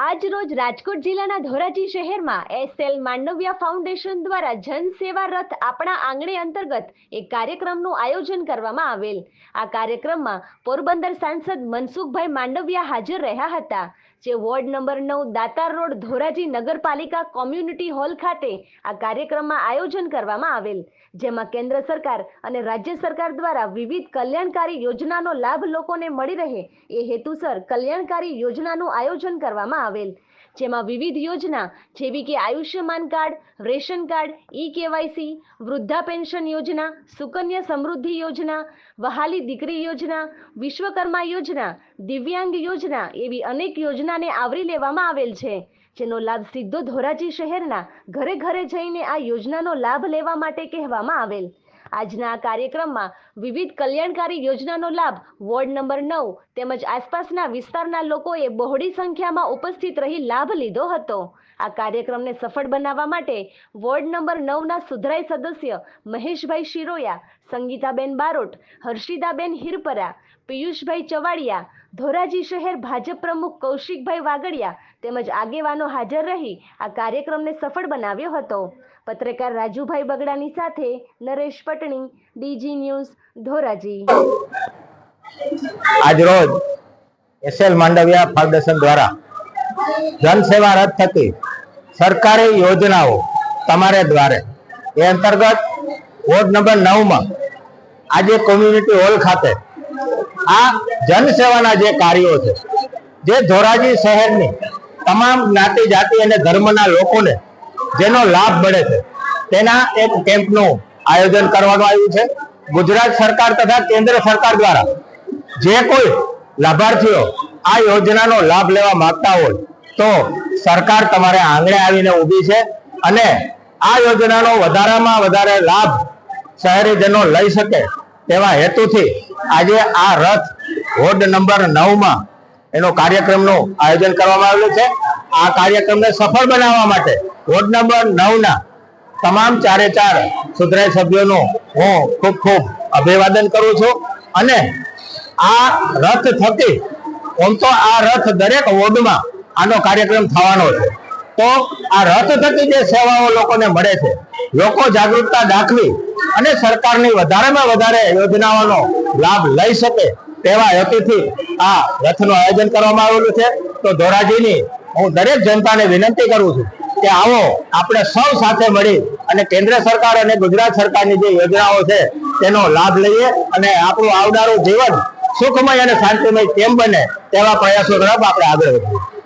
આજ રોજ રાજકોટ જિલ્લાના ધોરાજી શહેરમાં એસએલ માંડવિયા ફાઉન્ડેશન દ્વારા જનસેવા રથ આપણા આંગણે અંતર્ગત એક કાર્યક્રમનું આયોજન કરવામાં આવેલ. આ કાર્યક્રમમાં પોરબંદર સાંસદ મનસુખભાઈ માંડવિયા હાજર રહ્યા હતા. જે વોર્ડ નંબર નવ દાતાર રોડ ધોરાજી નગરપાલિકા કોમ્યુનિટી હોલ ખાતે આ કાર્યક્રમમાં આયોજન કરવામાં આવેલ. જેમાં કેન્દ્ર સરકાર અને રાજ્ય સરકાર દ્વારા વિવિધ કલ્યાણકારી યોજનાનો લાભ લોકોને મળી રહે એ હેતુસર કલ્યાણકારી યોજનાનું આયોજન કરવામાં આવેલ. જેમાં વિવિધ યોજના જેવી કે Ayushman card, ration card E KYC વૃદ્ધા pension યોજના, સુકન્યા સમૃદ્ધિ યોજના, વહાલી દીકરી યોજના, વિશ્વકર્મા યોજના, દિવ્યાંગ યોજના એવી અનેક યોજનાને આવરી લેવામાં આવેલ છે, જેનો લાભ સીધો ધોરાજી શહેરના ઘરે ઘરે જઈને આ યોજનાનો લાભ લેવા માટે કહેવામાં આવેલ. આજના આ કાર્યક્રમમાં વિવિધ કલ્યાણકારી યોજનાનો લાભ, વોર્ડ નંબર નવ તેમજ આસપાસના વિસ્તારના લોકોએ બહોળી સંખ્યામાં ઉપસ્થિત રહી લાભ લીધો હતો. આ કાર્યક્રમને સફળ બનાવવા માટે વોર્ડ નંબર નવના સુધરાઈ સદસ્ય મહેશભાઈ શિરોયા, સંગીતાબેન બારોટ, હર્ષિદાબેન હિરપરા, પિયુષભાઈ ચવાડિયા, ધોરાજી શહેર ભાજપ પ્રમુખ કૌશિકભાઈ વાગડિયા તેમજ આગેવાનો હાજર રહી આ કાર્યક્રમને સફળ બનાવ્યો હતો. પત્રકાર રાજુભાઈ બગડાની સાથે નરેશ પટણી ડીજી ન્યૂઝ ધોરાજી. આજરોજ એસએલ માંડવિયા ફાઉન્ડેશન દ્વારા જનસેવા રદ થતી સરકારી યોજનાઓ તમારે દ્વારે. એ અંતર્ગત વોર્ડ નંબર નવમાં આજે કોમ્યુનિટી હોલ ખાતે આ જનસેવાના જે કાર્યો છે, જે ધોરાજી શહેરની તમામ જ્ઞાતિ જાતિ અને ધર્મના લોકોને જેનો લાભ મળે છે, તેના એક કેમ્પનું આયોજન કરવામાં આવ્યું છે. ગુજરાત સરકાર તથા કેન્દ્ર સરકાર દ્વારા જે કોઈ લાભાર્થીઓ આ યોજનાનો લાભ લેવા માંગતા હોય તો સરકાર તમારે આંગણે આવીને ઊભી છે અને આ યોજનાનો વધારામાં વધારે લાભ શહેરીજનો લઈ શકે તેવા હેતુથી આજે આ રથ વોર્ડ નંબર નવમાં એનો કાર્યક્રમનું આયોજન કરવામાં આવેલું છે. આ કાર્યક્રમને સફળ બનાવવા માટે વોર્ડ નંબર નવના તમામ ચારે ચાર સુધરાઈ સભ્યોનું હું ખૂબ ખૂબ અભિવાદન કરું છું. અને આ રથ થકી આમ તો આ રથ દરેક વોર્ડમાં આનો કાર્યક્રમ થવાનો છે. તો આ રથ થકી જે સેવાઓ લોકોને મળે છે, લોકો જાગૃતતા દાખવી અને સરકારની વધારેમાં વધારે યોજનાઓનો લાભ લઈ શકે તેવા હેતુથી આ રથનું આયોજન કરવામાં આવેલું છે. તો ધોરાજીની હું દરેક જનતાને વિનંતી કરું છું કે આવો, આપણે સૌ સાથે મળી અને કેન્દ્ર સરકાર અને ગુજરાત સરકારની જે યોજનાઓ છે, તેનો લાભ લઈએ અને આપણું આવનારું જીવન સુખમય અને શાંતિમય કેમ બને તેવા પ્રયાસો તરફ આપણે આગળ વધીએ.